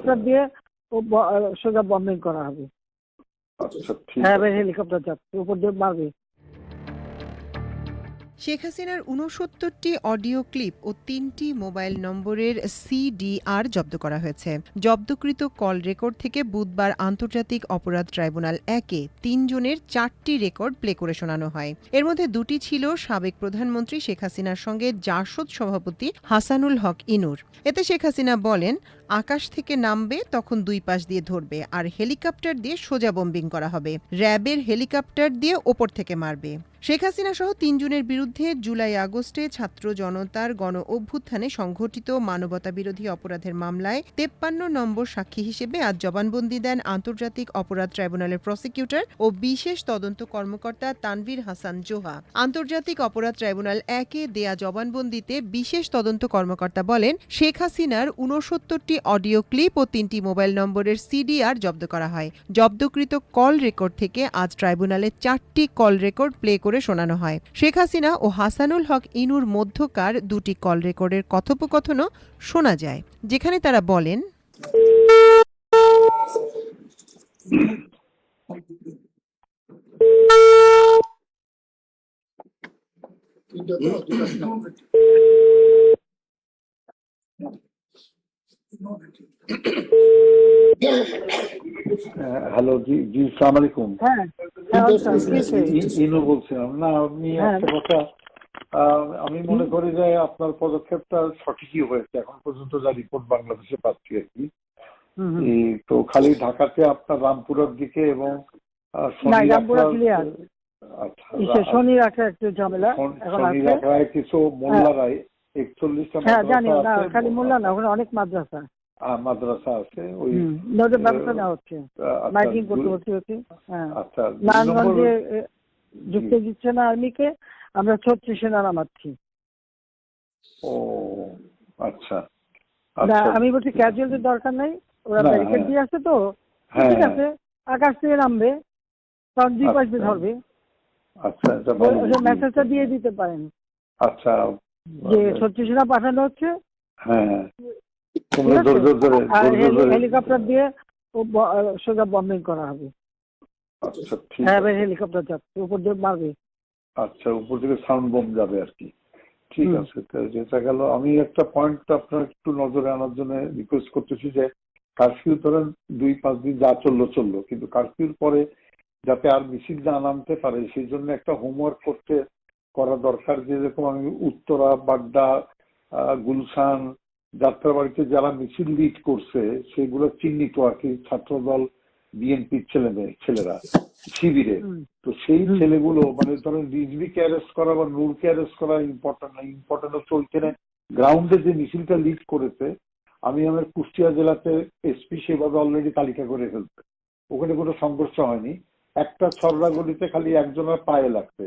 Helicopter দিয়ে সোজা bombing করা হবে। আচ্ছা হ্যাঁ হেলিকপ্টার যাচ্ছে উপর দিয়ে মারবে। শেখ হাসিনার উনসত্তরটি অডিও ক্লিপ ও তিনটি মোবাইল নম্বরের সিডিআর জব্দ করা হয়েছে। জব্দকৃত কল রেকর্ড থেকে বুধবার আন্তর্জাতিক অপরাধ ট্রাইব্যুনাল একে তিনজনের চারটি রেকর্ড প্লে করে শোনানো হয়। এর মধ্যে দুটি ছিল সাবেক প্রধানমন্ত্রী শেখ হাসিনার সঙ্গে জাসদ সভাপতি হাসানুল হক ইনুর। এতে শেখ হাসিনা বলেন আকাশ থেকে নামবে, তখন দুই পাশ দিয়ে ধরবে আর হেলিকপ্টার দিয়ে সোজা বোম্বিং করা হবে। র্যাবের হেলিকপ্টার দিয়ে ওপর থেকে মারবে। শেখ হাসিনা সহ তিনজনের বিরুদ্ধে জুলাই আগস্টে ছাত্র জনতার গণ অভ্যুত্থানে সংঘটিত মানবতা বিরোধী অপরাধের মামলায় তেপ্পান্ন নম্বর সাক্ষী হিসেবে আজ জবানবন্দি দেন আন্তর্জাতিক অপরাধ ট্রাইব্যুনালের প্রসিকিউটর ও বিশেষ তদন্ত কর্মকর্তা তানভীর হাসান জোহা। আন্তর্জাতিক অপরাধ ট্রাইব্যুনাল একে দেয়া জবানবন্দিতে বিশেষ তদন্ত কর্মকর্তা বলেন, শেখ হাসিনার উনসত্তরটি অডিও ক্লিপ ও তিনটি মোবাইল নম্বরের সিডিআর জব্দ করা হয়। জব্দকৃত কল রেকর্ড থেকে আজ ট্রাইব্যুনালে চারটি কল রেকর্ড প্লে করে শোনানো হয়। শেখ হাসিনা ও হাসানুল হক ইনুর মধ্যকার দুটি কল রেকর্ডের কথোপকথনও শোনা যায়। যেখানে তারা বলেন হ্যালো জি জি সালাম আলাইকুম। হ্যাঁ হ্যাঁ আচ্ছা, ইনু বলছিলাম। না আপনি হ্যাঁ। একটা কথা আমি মনে করি যে আপনার পদক্ষেপটা সঠিকই হয়েছে। এখন পর্যন্ত যা রিপোর্ট বাংলাদেশে পাচ্ছি আর কি। তো খালি ঢাকাতে আপনার রামপুরার দিকে এবং শনি clear। আচ্ছা রাখা একটু ঝামেলা শনি- রাখড়ায় কিছু মোল্লারাই একচল্লিশটা হ্যাঁ জানি না মাদ্রাসা খালি মোল্লা না ওখানে অনেক মাদ্রাসা। আহ, মাদ্রাসা আছে ওই হুম ব্যবস্থা নেওয়া হচ্ছে। আচ্ছা, মাইকিং করতে হচ্ছে হচ্ছে হ্যাঁ। আচ্ছা নারায়ণগঞ্জে এ, ঢুকতে দিচ্ছে না আর্মিকে আমরা ছত্রিশে নামাচ্ছি ও আচ্ছা না আচ্ছা। আমি বলছি ক্যাজুয়ালিটির দরকার নাই ওরা ব্যারিকেড। দিয়ে আসছে তো হ্যাঁ ঠিক আছে আকাশ থেকে নামবে তখন দুই পাশ আচ্ছা। ধরবে। আচ্ছা মেসেজটা দিয়ে দিতে পারেন। আচ্ছা যে পাঠানো হচ্ছে। হ্যাঁ ধরে হেলিকপ্টার দিয়ে সোজা বম্বিং করা হবে। আচ্ছা হ্যাঁ হেলিকপ্টার যাচ্ছে। উপর দিয়ে মারবে। আচ্ছা উপর থেকে সাউন্ড বম যাবে আর কি। ঠিক আছে যেটা গেল আমি একটা পয়েন্ট আপনার একটু নজরে আনার জন্য রিকোয়েস্ট করতেছি যে কারফিউ ধরেন দুই পাঁচ দিন যা চলল চলল। কিন্তু কারফিউর পরে যাতে আর মিছিল না নামতে পারে সেই জন্য একটা হোমওয়ার্ক করতে করা দরকার যে যেরকম আমি উত্তরা বাড্ডা গুলশান যাত্রাবাড়িতে যারা মিছিল লিড করছে সেগুলো চিহ্নিত আর কি ছাত্রদল বিএনপির ছেলে মেয়ে ছেলেরা শিবিরে। তো সেই ছেলেগুলো মানে ধরেন রিজভিকে অ্যারেস্ট করা বা নূরকে অ্যারেস্ট করা ইম্পর্টেন্ট না ইম্পর্টেন্ট হচ্ছে ওইখানে গ্রাউন্ডে যে মিছিলটা লিড করেছে আমি আমার কুষ্টিয়া জেলাতে এসপি সেভাবে অলরেডি তালিকা করে ফেলছে। ওখানে কোনো সংঘর্ষ হয়নি। একটা ছররা গলিতে খালি একজনের পায়ে লাগছে।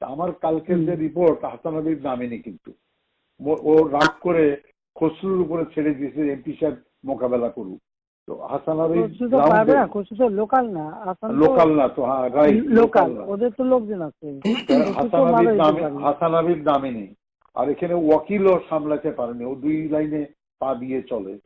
আমার কালকের যে রিপোর্ট হাসান হাবিব নামেনি কিন্তু। ও- রাগ করে খসরুর উপরে ছেড়ে দিয়েছে এমপি সাহেব মোকাবেলা করুক। তো হাসান হাবিব লোকাল না লোকাল না। তো হ্যাঁ রাইট লোকাল ওদের তো লোকজন আছে। হাসান হাবিব নামে হাসান হাবিব নামে নেই আর এখানে ওয়াকিলও সামলাতে পারেনি। ও দুই লাইনে পা দিয়ে চলে।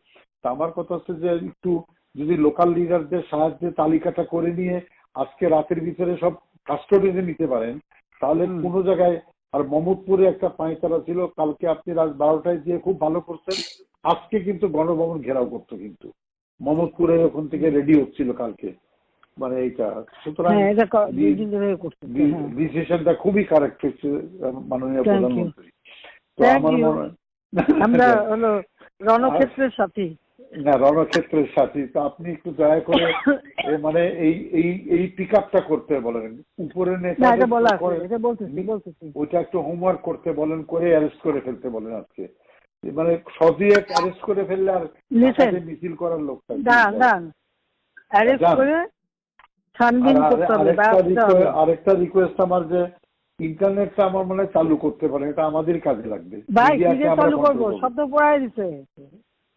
তা আমার কথা হচ্ছে যে একটু যদি লোকাল লিডারদের সাহায্যে তালিকাটা করে নিয়ে আজকে রাতের ভিতরে সব কাস্টডিতে নিতে পারেন তাহলে। কোনো জায়গায় আর মমদপুরে একটা পাঁচতারা ছিল কালকে আপনি রাত বারোটায় দিয়ে খুব ভালো করছেন। আজকে কিন্তু গণভবন ঘেরাও করতো কিন্তু। মমদপুরে ওখান থেকে রেডি হচ্ছিল কালকে। মানে এইটা সুতরাং হ্যাঁ হ্যাঁ। ডিসিশনটা খুবই কারেক্ট হচ্ছে মাননীয় প্রধানমন্ত্রী। তো আমার. মনে আমরা হলো রণক্ষেত্রের সাথী। না রণক্ষেত্রের সাথী তো আপনি একটু দয়া করে মানে এই এই এই পিক আপটা করতে বলেন। উপরে ওইটা একটু হোমওয়ার্ক করতে বলেন করে অ্যারেস্ট করে ফেলতে বলেন আজকে। মানে সদিয়ে অ্যারেস্ট করে ফেললে আর. মিছিল করার লোক আরেকটা রিকোয়েস্ট আমার যে ইন্টারনেটটা আমার মনে চালু করতে পারে এটা আমাদের কাজে লাগবে। চালু করব? আহ, পুরাই দিছে।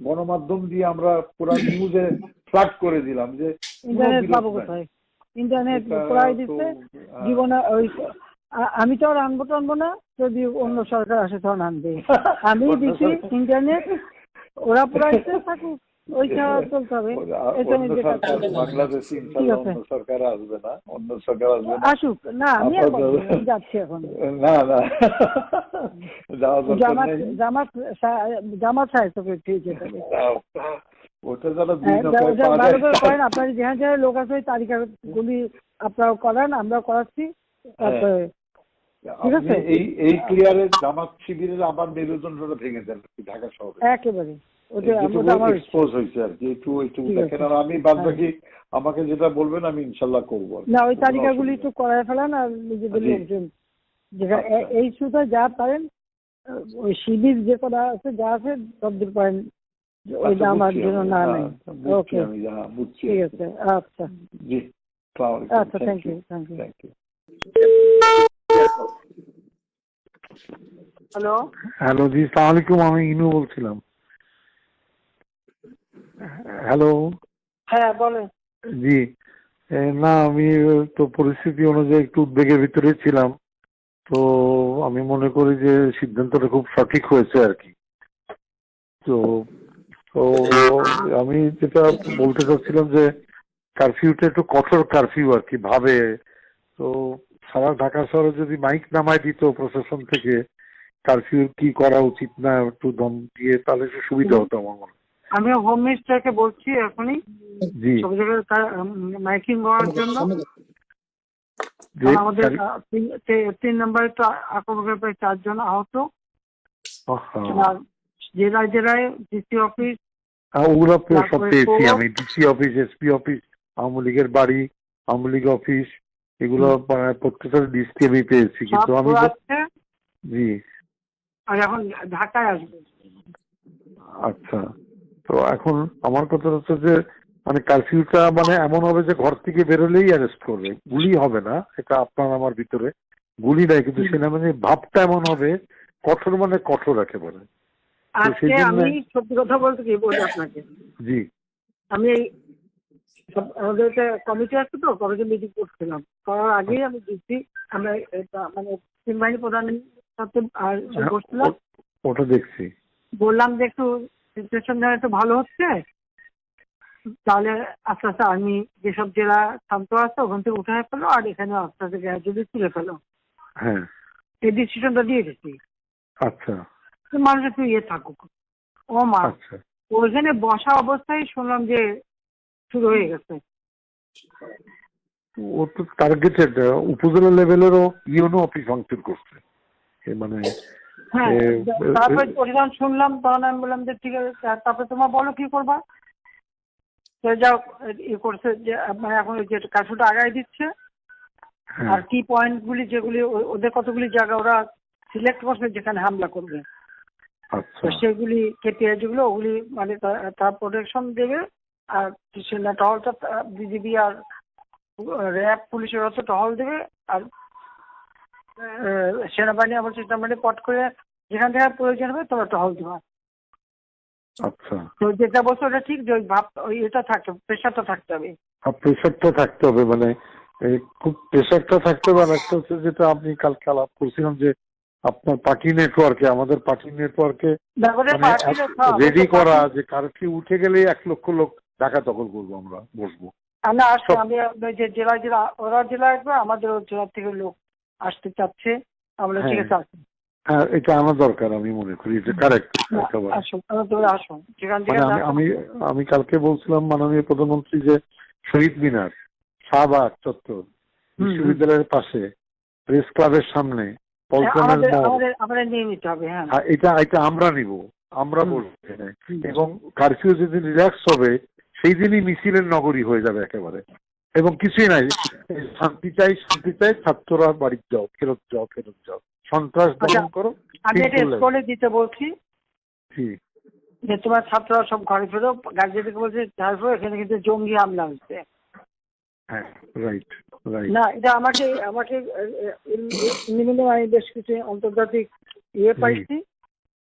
গণমাধ্যম দিয়ে আমরা পুরো নিউজে ফ্ল্যাট করে দিলাম যে ইন্টারনেট পাবো কোথায়? ইন্টারনেট প্রায় তো, দিচ্ছে। জীবনে ওই আমি তো আর আনব টানবো না যদি অন্য সরকার আসে তখন আনবে। আমি দিছি দিচ্ছি ইন্টারনেট ওরা পুরাইছে থাকুক। সরকার আসবে না অন্য সরকার আসবে না। আসুক। না আমি যাচ্ছি এখন। না না। জামাত জামাত সাহেব তোকে ঠিক ওটা যারা হ্যাঁ, করেন আপনার যেখানে যেখানে লোক আছে ওই তালিকাগুলি আপনারা করান আমরা করাচ্ছি। তারপরে ঠিক আছে। এই এই ক্লিয়ারে জামাত শিবিরের আবার মেরুদণ্ডটা ভেঙে দেন ঢাকা শহরে। একেবারে। এক্সপোজ হয়েছে আর কি একটু একটু দেখেন আর আমি বাদ বাকি আমাকে যেটা বলবেন আমি ইনশাল্লাহ করব না ওই তালিকাগুলি একটু করায় ফেলান আর নিজেদের লোকজন আচ্ছা। এই যা পারেন ওই শিবির যে করা আছে যা আছে সব পারেন। ওইটা আচ্ছা, আমার বুঝছি জন্য না হ্যাঁ, নেই ওকে। আমি হ্যাঁ বুঝছি ঠিক আছে আচ্ছা। জি আচ্ছা thank you thank you thank you hello hello জি সালাম আলাইকুম আমি ইনু বলছিলাম। হ্যালো হ্যাঁ বলেন। জি। না আমি তো পরিস্থিতি অনুযায়ী একটু উদ্বেগের ভিতরে ছিলাম। তো আমি মনে করি যে সিদ্ধান্তটা খুব সঠিক হয়েছে আর কি। তো তো আমি যেটা বলতে চাচ্ছিলাম যে কারফিউটা একটু কঠোর কারফিউ আর কি ভাবে। তো সারা ঢাকা শহরে যদি মাইক নামায় দিত প্রশাসন থেকে কারফিউ কি করা উচিত না একটু দম দিয়ে তাহলে একটু সুবিধা হতো আমার মনে। আমি হোম মিনিস্টারকে বলছি এখনই সব জায়গায় মাইকিং হওয়ার জন্য। আমাদের তিন- নম্বরে তো আক্রমণের প্রায় চারজন আহত। জেলায় জেলায় ডিসি অফিস ওগুলো সব পেয়েছি আমি। DC office SP office Awami লীগের বাড়ি আওয়ামী লীগ অফিস এগুলো মানে প্রত্যেকটা লিস্টে আমি পেয়েছি। কিন্তু আমি জি। আর এখন ঢাকায় আসবে। আচ্ছা। তো এখন আমার কথা হচ্ছে যে মানে কারফিউটা মানে এমন হবে যে ঘর থেকে বেরোলেই অ্যারেস্ট করবে। গুলি হবে না এটা আপনার আমার ভিতরে। গুলি নাই কিন্তু সেনাবাহিনীর ভাবটা এমন হবে কঠোর মানে কঠোর একেবারে। আজকে আমি সত্যি কথা বলতে কি বলি আপনাকে? জি। আমি আমাদের একটা কমিটি আছে তো কমিটি মিটিং করছিলাম। করার আগেই আমি দিচ্ছি আমরা এটা মানে তিন বাহিনী প্রধানের সাথে আর হ্যাঁ, বসছিলাম ওটা দেখছি। বললাম যে একটু সিচুয়েশন যেন একটু ভালো হচ্ছে তাহলে আস্তে আস্তে আর্মি যেসব জেলা শান্ত আছে ওখান থেকে উঠে ফেলো আর এখানে আস্তে আস্তে গ্র্যাজুয়ালি তুলে ফেলো। হ্যাঁ। এই ডিসিশনটা দিয়ে গেছি। আচ্ছা। মানুষ একটু ইয়ে থাকুক। ও মা আচ্ছা। ওইখানে বসা অবস্থায় শুনলাম যে শুরু হয়ে গেছে। ও তো টার্গেটেড উপজেলা লেভেলেরও ইউনো অফিস ভাঙচুর করছে। মানে হ্যাঁ তারপরে পরিমাণ শুনলাম তখন আমি বললাম যে ঠিক আছে তারপরে তোমার বলো কি করবা? তো যাও ইয়ে করছে যে মানে এখন ওই যে কাজটা আগায় দিচ্ছে হ্যাঁ, আর কি পয়েন্ট গুলি যেগুলি ওদের কতগুলি জায়গা ওরা সিলেক্ট করছে যেখানে হামলা করবে। আচ্ছা। তো সেগুলি কেপিআই যেগুলো ওগুলি মানে তার প্রোটেকশন দেবে আর সেনা টহলটা বিজিবি আর র্যাব পুলিশের হচ্ছে টহল দেবে আর সেনাবাহিনী আমার সেনাবাহিনী পট করে যেখান থেকে প্রয়োজন হবে তোমরা টহল দেবা। আচ্ছা। তো যেটা বলছো ওটা ঠিক যে ওই ভাব ওই এটা থাকতে প্রেশারটা থাকতে হবে। প্রেশারটা থাকতে হবে মানে খুব প্রেশারটা থাকতে হবে আর একটা হচ্ছে যেটা আপনি কালকে আলাপ করছিলাম যে আপনার পার্টি নেটওয়ার্কে আমাদের পার্টি নেটওয়ার্কে মানে রেডি করা যে কারফিউ উঠে গেলেই এক লক্ষ লোক ঢাকা দখল করব আমরা বসবো। সব- আমি যে জেলায় জেলা ওরা জেলা আসবে আমাদের জেলা থেকে লোক আসতে চাচ্ছে আমরা ঠিক হ্যাঁ। আছে আসুন। হ্যাঁ এটা আনা দরকার আমি মনে করি এটা কারেক্ট আসুন আসুন। যেখান থেকে মানে আমি আমি আমি কালকে বলছিলাম মাননীয় প্রধানমন্ত্রী যে শহীদ মিনার শাহবাগ চত্বর বিশ্ববিদ্যালয়ের পাশে প্রেস ক্লাবের সামনে নিয়ে নিতে হবে হ্যাঁ। হ্যাঁ, এটা এটা আমরা নিব আমরা। বলব এবং কারফিউ যেদিন রিল্যাক্স হবে সেই দিনই মিছিলের নগরী হয়ে যাবে একেবারে। এবং কিছুই নাই। শান্তি চাই শান্তি চাই ছাত্ররা বাড়ি যাও ফেরত যাও ফেরত যাও। সন্ত্রাস দমন আচ্ছা। করো আমি এটা স্কুলে দিতে বলছি। যে তোমার ছাত্ররা সব ঘরে ফেরো গার্জেনকে বলছে ঘরে ফেরো এখানে কিন্তু জঙ্গি হামলা হচ্ছে। হ্যাঁ রাইট রাইট না এটা আমাকে আমাকে আমি বেশ কিছু আন্তর্জাতিক ইয়ে পাইছি।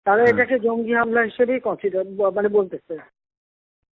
তারা হ্যাঁ। এটাকে জঙ্গি হামলা হিসেবেই কনসিডার মানে বলতেছে।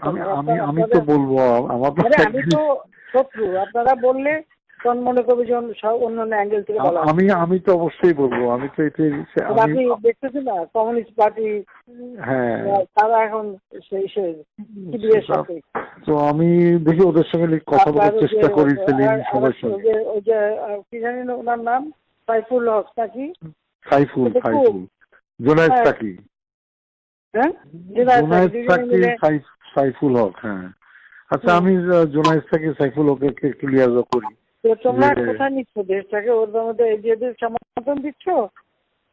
কেন? আমি আমি তো বলব আমার এক আমি তো শত্রু। আপনারা বললে মনে অন্য সব- অন্যান্য অ্যাঙ্গেল থেকে বলা আমি আমি তো অবশ্যই বলব আমি তো আমি আপনি দেখতেছেন না কমিউনিস্ট পার্টি হ্যাঁ। তারা এখন সেই সেই তো আমি দেখি ওদের সঙ্গে কথা বলার চেষ্টা করি সেলিম সবার ওই সঙ্গে যে- ওই যে কি জানি না ওনার নাম? সাইফুল হক নাকি? সাইফুল সাইফুল। জোনায়েদ হ্যাঁ, সাকি হ্যাঁ? সাইফুল হক হ্যাঁ। আচ্ছা আমি জোনায়েদ সাকি সাইফুল হককে একটু করি। তো তোমরা কোথায় নিচ্ছ দেশটাকে? ওর মধ্যে সমর্থন দিচ্ছ?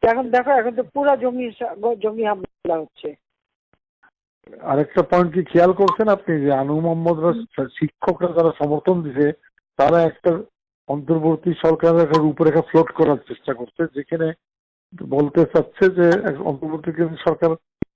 এখন দেখো এখন তো পুরো সা- জঙ্গি হামলা হচ্ছে। আরেকটা পয়েন্ট কি খেয়াল করছেন আপনি? যে আনু মোহাম্মদরা শিক্ষকরা যারা সমর্থন দিছে তারা একটা অন্তর্বর্তী সরকারের একটা রূপরেখা ফ্লোট করার চেষ্টা করছে যেখানে বলতে চাচ্ছে যে অন্তর্বর্তী সরকার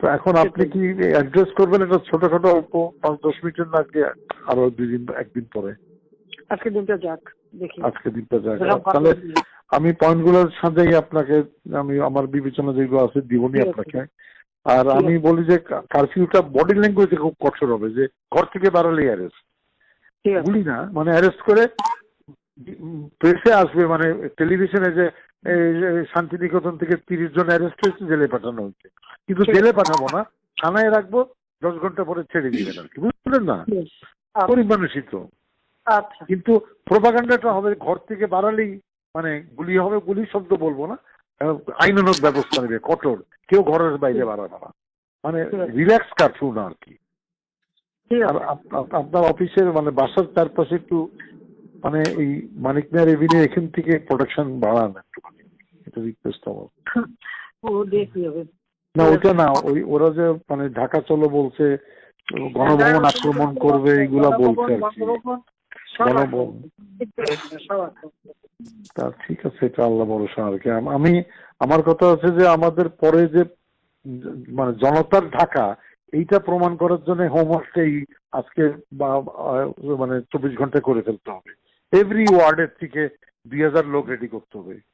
তো এখন আপনি কি অ্যাড্রেস করবেন? এটা ছোটখাটো অল্প পাঁচ দশ মিনিটের না আগে আরও দুই দিন একদিন পরে? আজকে দিনটা যাক দেখি। আজকে দিনটা যাক। তাহলে আমি পয়েন্টগুলো সাজাই আপনাকে আমি আমার বিবেচনা যেগুলো আছে দিবনি আপনাকে। আর আমি বলি যে কারফিউটা বডি ল্যাঙ্গুয়েজে খুব কঠোর হবে যে ঘর থেকে বাড়ালে অ্যারেস্ট গুলি না মানে অ্যারেস্ট করে প্রেসে আসবে মানে টেলিভিশনে যে শান্তিনিকেতন থেকে তিরিশ জন অ্যারেস্ট হয়েছে জেলে পাঠানো হচ্ছে কিন্তু জেলে পাঠাবো না থানায় রাখব দশ ঘণ্টা পরে ছেড়ে দিবেন আর কি বুঝলেন না? বেশ। আচ্ছা, কিন্তু প্রোপাগান্ডাটা হবে ঘর থেকে বাড়ালেই মানে গুলি হবে গুলি শব্দ বলব না আহ, আইনানুগ ব্যবস্থা নেবে কঠোর কেউ ঘরের বাইরে বাড়াবে না। মানে রিল্যাক্স কারফিউ না আর কি আপনার অফিসের মানে বাসার চারপাশে একটু মানে এই মানিক মেয়ার এভিনিউ এখান থেকে প্রোটেকশন বাড়ান একটুখানি। এটা রিকোয়েস্ট আমার। ও দেখি হবে না ওইটা না ওই ওরা যে মানে ঢাকা চলো বলছে গণভবন আক্রমণ করবে এগুলা বলছে আর কি। গণভবন, আছে। আছে। তা ঠিক আছে এটা আল্লাহ ভরসা আর কি। আমি আমার কথা হচ্ছে যে আমাদের পরে যে মানে জনতার ঢাকা এইটা প্রমাণ করার জন্য হোমওয়ার্কটাই আজকে বা মানে চব্বিশ ঘণ্টা করে ফেলতে হবে। এভরি ওয়ার্ডের থেকে দুই হাজার লোক রেডি করতে হবে। হ্যাঁ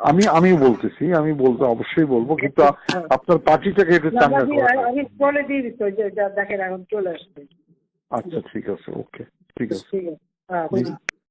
আমি আমি বলতেছি আমি বলতে অবশ্যই বলব কিন্তু। আপনার পার্টিটাকে একটু চাঙ্গা আমি আমি বলে দিয়ে যে দেখেন এখন চলে আসছে। আচ্ছা ঠিক আছে ওকে ঠিক আছে। ঠিক আছে হ্যাঁ